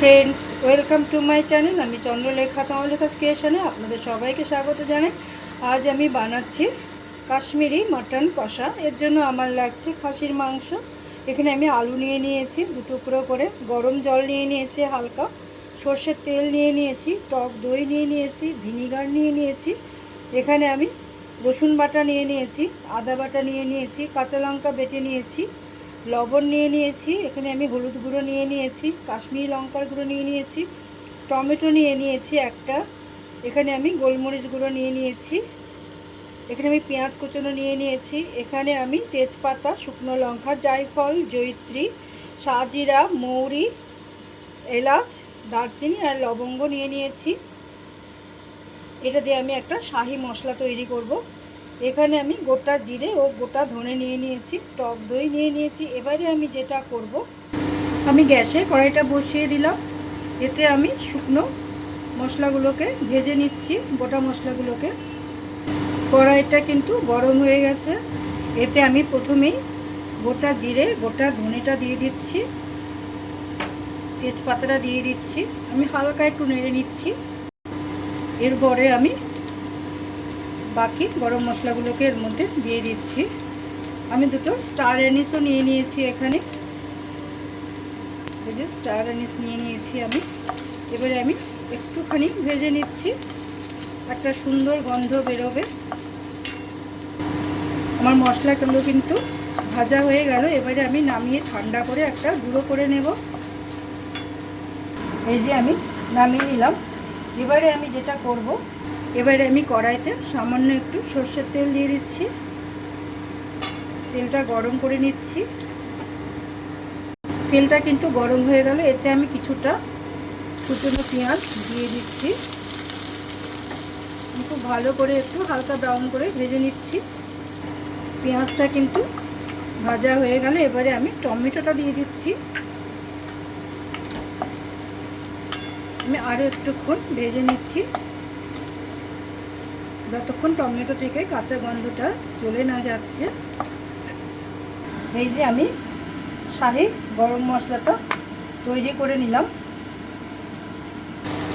Friends welcome to my channel আমি চন্দ্রলেখা চন্দ্রলেখা ক্রিয়েশনে আপনাদের সবাইকে স্বাগত জানাই। আজ আমি বানাচ্ছি কাশ্মীরি মাটন কষা। এর জন্য আমার লাগছে খাসির মাংস। এখানে আমি আলু নিয়ে নিয়েছি, দু টুকরো করে। গরম জল নিয়ে নিয়েছি হালকা। সর্ষের তেল নিয়ে নিয়েছি, টক দই নিয়ে নিয়েছি, ভিনিগার নিয়ে নিয়েছি। এখানে আমি রসুন বাটা নিয়ে নিয়েছি, আদা বাটা নিয়ে নিয়েছি, কাঁচা লঙ্কা বেটে নিয়েছি। লবণ নিয়ে নিয়েছি, এখানে আমি হলুদ গুঁড়ো নিয়ে নিয়েছি, কাশ্মীরি লঙ্কার গুঁড়ো নিয়ে নিয়েছি, টমেটো নিয়ে নিয়েছি একটা, এখানে আমি গোলমরিচ গুঁড়ো নিয়ে নিয়েছি, এখানে আমি পেঁয়াজ কুচনো নিয়ে নিয়েছি, এখানে আমি তেজপাতা, শুকনো লঙ্কা, জায়ফল জৈত্রী সাজিরা, মৌরি, এলাচ, দারচিনি আর লবঙ্গ নিয়ে নিয়েছি। এটা দিয়ে আমি একটা শাহি মশলা তৈরি করব। এখানে আমি গোটা জিরে ও গোটা ধনে নিয়ে নিয়েছি, টক দই নিয়ে নিয়েছি। এবারে আমি যেটা করব, আমি গ্যাসে কড়াইটা বসিয়ে দিলাম। এতে আমি শুকনো মশলাগুলোকে ভেজে নিচ্ছি, গোটা মশলাগুলোকে। কড়াইটা কিন্তু গরম হয়ে গেছে। এতে আমি প্রথমেই গোটা জিরে, গোটা ধনেটা দিয়ে দিচ্ছি। তেজপাতাটা দিয়ে দিচ্ছি। আমি হালকা একটু নেড়ে নিচ্ছি। এরপরে আমি বাকি গরম মশলাগুলোকে এর মধ্যে দিয়ে দিচ্ছি। আমি দুটো স্টার অ্যানিসও নিয়ে নিয়েছি এখানে। এই যে স্টার অ্যানিস নিয়ে নিয়েছি আমি। এবারে আমি একটুখানি ভেজে নিচ্ছি। একটা সুন্দর গন্ধ বেরোবে। আমার মশলাগুলো কিন্তু ভাজা হয়ে গেল। এবারে আমি নামিয়ে ঠান্ডা করে একটা গুঁড়ো করে নেব। এই যে আমি নামিয়ে নিলাম। এবারে আমি যেটা করব এবারে আমি কড়াইতে সামান্য একটু সর্ষের তেল দিয়ে দিচ্ছি। তেলটা গরম করে নিচ্ছি। তেলটা কিন্তু গরম হয়ে গেল, এতে আমি কিছুটা কুচনো পেঁয়াজ দিয়ে দিচ্ছি। খুব ভালো করে একটু হালকা ব্রাউন করে ভেজে নিচ্ছি। পেঁয়াজটা কিন্তু ভাজা হয়ে গেল, এবারে আমি টমেটোটা দিয়ে দিচ্ছি। আমি আরও একটুক্ষণ ভেজে নিচ্ছি। যতক্ষণ টমেটো থেকে কাঁচা গন্ধটা চলে না যাচ্ছে, এই যে আমি শাহি গরম মশলাটা তৈরি করে নিলাম।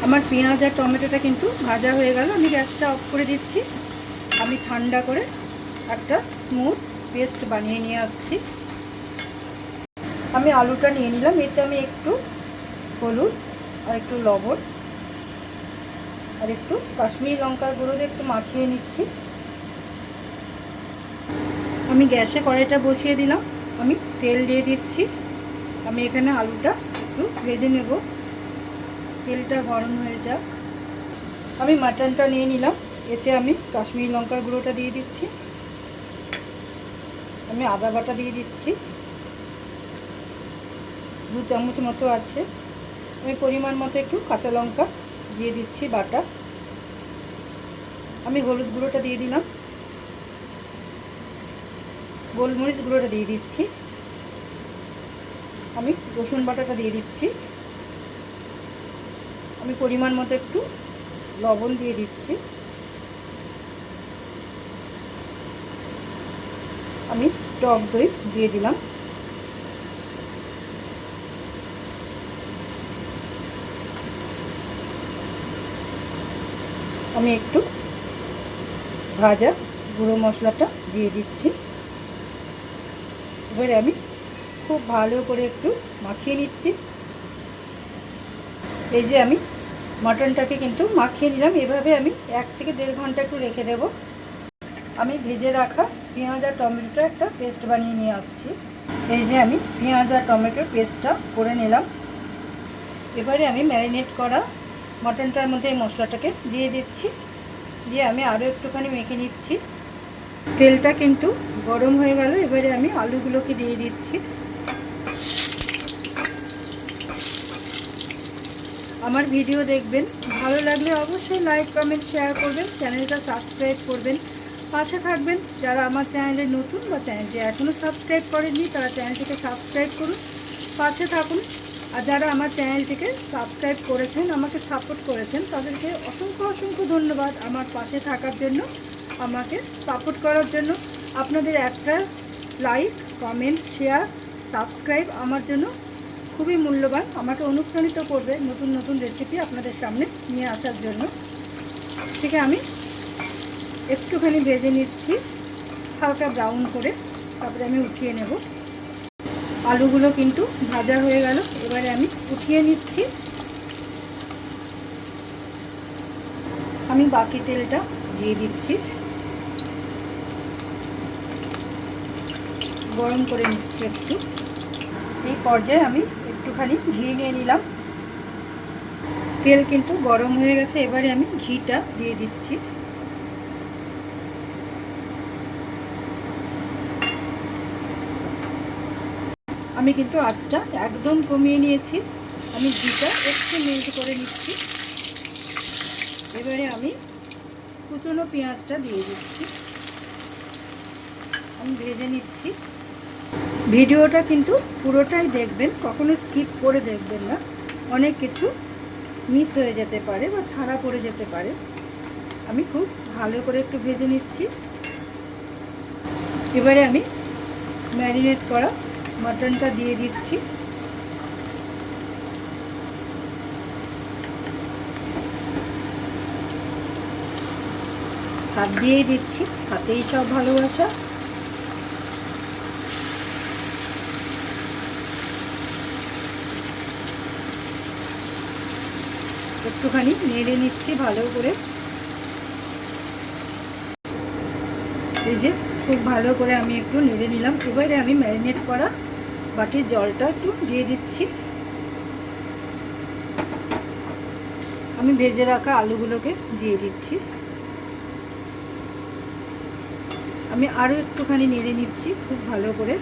আমার পেঁয়াজ আর টমেটোটা কিন্তু ভাজা হয়ে গেল, আমি গ্যাসটা অফ করে দিচ্ছি। আমি ঠান্ডা করে একটা স্মুথ পেস্ট বানিয়ে নিয়ে আসছি। আমি আলুটা নিয়ে নিলাম, এতে আমি একটু হলুদ আর একটু লবণ আর একটু কাশ্মীরি লঙ্কার গুঁড়ো দিয়ে একটু মাখিয়ে নিচ্ছি। আমি গ্যাসে কড়াইটা বসিয়ে দিলাম। আমি তেল দিয়ে দিচ্ছি। আমি এখানে আলুটা একটু ভেজে নেব। তেলটা গরম হয়ে যাক। আমি মাটনটা নিয়ে নিলাম। এতে আমি কাশ্মীরি লঙ্কার গুঁড়োটা দিয়ে দিচ্ছি। আমি আদা বাটা দিয়ে দিচ্ছি। দু চামচ মতো আছে। আমি পরিমাণ মতো একটু কাঁচা লঙ্কা দিয়ে দিচ্ছি বাটা। আমি হলুদ গুঁড়োটা দিয়ে দিলাম। গোলমরিচ গুঁড়োটা দিয়ে দিচ্ছি। আমি রসুন বাটাটা দিয়ে দিচ্ছি। আমি পরিমাণ মতো একটু লবণ দিয়ে দিচ্ছি। আমি টক দই দিয়ে দিলাম। আমি একটু ভাজা গুঁড়ো মশলাটা দিয়ে দিচ্ছি। এবারে আমি খুব ভালো করে একটু মাখিয়ে নিচ্ছি। এই যে আমি মাটনটাকে কিন্তু মাখিয়ে নিলাম। এভাবে আমি এক থেকে দেড় ঘণ্টা একটু রেখে দেব। আমি ভেজে রাখা পেঁয়াজ আর টমেটোটা একটা পেস্ট বানিয়ে নিয়ে আসছি। এই যে আমি পেঁয়াজ আর টমেটোর পেস্টটা করে নিলাম। এবারে আমি ম্যারিনেট করা মটনটার মধ্যে এই মশলাটাকে দিয়ে দিচ্ছি। দিয়ে আমি আরও একটুখানি মেখে নিচ্ছি। তেলটা কিন্তু গরম হয়ে গেল, এবারে আমি আলুগুলোকে দিয়ে দিচ্ছি। আমার ভিডিও দেখবেন, ভালো লাগলে অবশ্যই লাইক, কমেন্ট, শেয়ার করবেন, চ্যানেলটা সাবস্ক্রাইব করবেন। পাশে থাকবেন, যারা আমার চ্যানেলে নতুন বা চ্যানেলটি এখনও সাবস্ক্রাইব করেননি, তারা চ্যানেলটিকে সাবস্ক্রাইব করুন। পাশে থাকুন আর যারা আমার চ্যানেলটিকে সাবস্ক্রাইব করেছেন, আমাকে সাপোর্ট করেছেন, তাদেরকে অসংখ্য অসংখ্য ধন্যবাদ আমার পাশে থাকার জন্য, আমাকে সাপোর্ট করার জন্য। আপনাদের একটা লাইক, কমেন্ট, শেয়ার, সাবস্ক্রাইব আমার জন্য খুবই মূল্যবান। আমাকে অনুপ্রাণিত করবে নতুন নতুন রেসিপি আপনাদের সামনে নিয়ে আসার জন্য। ঠিক আমি একটুখানি ভেজে নিচ্ছি, হালকা ব্রাউন করে, তারপরে আমি উঠিয়ে নেব। আলুগুলো কিন্তু ভাজা হয়ে গেল। এবারে আমি উঠিয়ে নিচ্ছি। আমি বাকি তেলটা দিয়ে দিচ্ছি। গরম করে নিচ্ছি একটু। এই পর্যায়ে আমি একটুখানি ঘি নিয়ে নিলাম। তেল কিন্তু গরম হয়ে গেছে। এবারে আমি ঘিটা দিয়ে দিচ্ছি। আমি কিন্তু আঁচটা একদম কমিয়ে নিয়েছি। আমি ঘিটা একটু মেল্ট করে নিচ্ছি। এবারে আমি কুচনো পেঁয়াজটা দিয়ে দিচ্ছি। আমি ভেজে নিচ্ছি। ভিডিওটা কিন্তু পুরোটাই দেখবেন, কখনো স্কিপ করে দেখবেন না। অনেক কিছু মিস হয়ে যেতে পারে বা ছাড়া পড়ে যেতে পারে। আমি খুব ভালো করে একটু ভেজে নিচ্ছি। এবারে আমি ম্যারিনেট করা মাটনটা দিয়ে দিচ্ছি। হাত দিয়েই দিচ্ছি, হাতেই সব ভালোবাসা। একটুখানি নেড়ে নিচ্ছি ভালো করে। এই যে খুব ভালো করে আমি একটু নেড়ে নিলাম। এবারে আমি ম্যারিনেট করা বাটির জলটা একটু দিয়ে দিচ্ছি। আমি ভেজে রাখা আলুগুলোকে দিয়ে দিচ্ছি। আমি আরও একটুখানি নেড়ে নিচ্ছি খুব ভালো করে।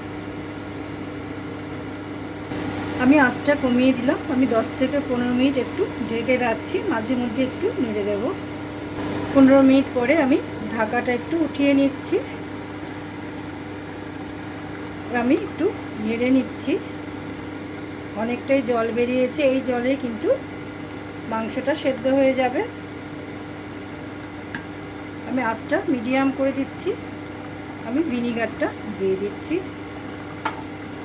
আমি আঁচটা কমিয়ে দিলাম। আমি 10 থেকে পনেরো মিনিট একটু ঢেকে রাখছি। মাঝে মধ্যে একটু নেড়ে দেবো। পনেরো মিনিট পরে আমি ঢাকাটা একটু উঠিয়ে নিচ্ছি। আমি একটু নেড়ে নিচ্ছি। অনেকটাই জল বেরিয়েছে, এই জলে কিন্তু মাংসটা সেদ্ধ হয়ে যাবে। আমি আঁচটা মিডিয়াম করে দিচ্ছি। আমি ভিনিগারটা দিয়ে দিচ্ছি।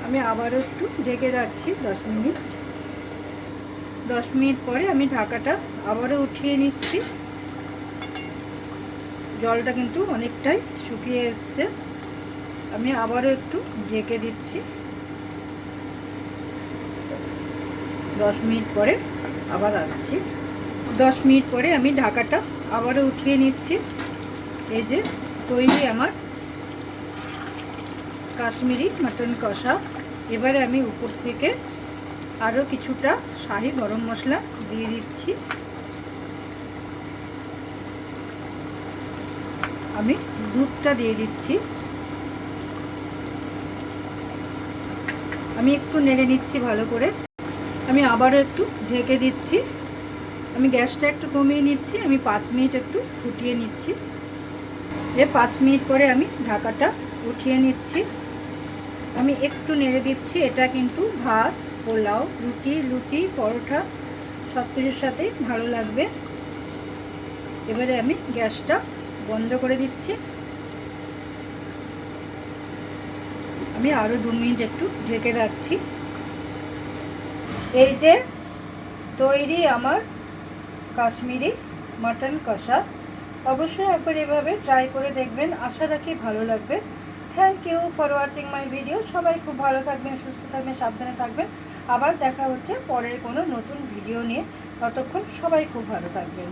আমি আবারও একটু ঢেকে রাখছি দশ মিনিট। দশ মিনিট পরে আমি ঢাকাটা আবারও উঠিয়ে নিচ্ছি। জলটা কিন্তু অনেকটাই শুকিয়ে এসছে। আমি আবারও একটু ঢেকে দিচ্ছি। দশ মিনিট পরে আবার আসছি। দশ মিনিট পরে আমি ঢাকাটা আবারও উঠিয়ে নিচ্ছি। এই যে তৈরি আমার কাশ্মীরি মাটন কষা। এবারে আমি উপর থেকে আরও কিছুটা শাহি গরম মশলা দিয়ে দিচ্ছি। আমি দুধটা দিয়ে দিচ্ছি। আমি একটু নেড়ে নিচ্ছি ভালো করে। আমি আবারও একটু ঢেকে দিচ্ছি। আমি গ্যাসটা একটু কমিয়ে নিচ্ছি, আমি পাঁচ মিনিট একটু ফুটিয়ে নিচ্ছি। এ পাঁচ মিনিট পরে আমি ঢাকাটা উঠিয়ে নিচ্ছি। আমি একটু নেড়ে দিচ্ছি, এটা কিন্তু ভাত, পোলাও, রুটি, লুচি, পরোটা সব কিছুর সাথেই ভালো লাগবে। এবারে আমি গ্যাসটা বন্ধ করে দিচ্ছি। আমি আরও দু মিনিট একটু ঢেকে রাখছি। এই যে তৈরি আমার কাশ্মীরি মাটন কষা। অবশ্যই একবার এভাবে ট্রাই করে দেখবেন। আশা রাখি ভালো লাগবে। Thank you for watching my video সবাই খুব ভালো থাকবেন, সুস্থ থাকবেন, সাবধানে থাকবেন। আবার দেখা হচ্ছে পরের কোনো নতুন ভিডিও নিয়ে। ততক্ষণ সবাই খুব ভালো থাকবেন।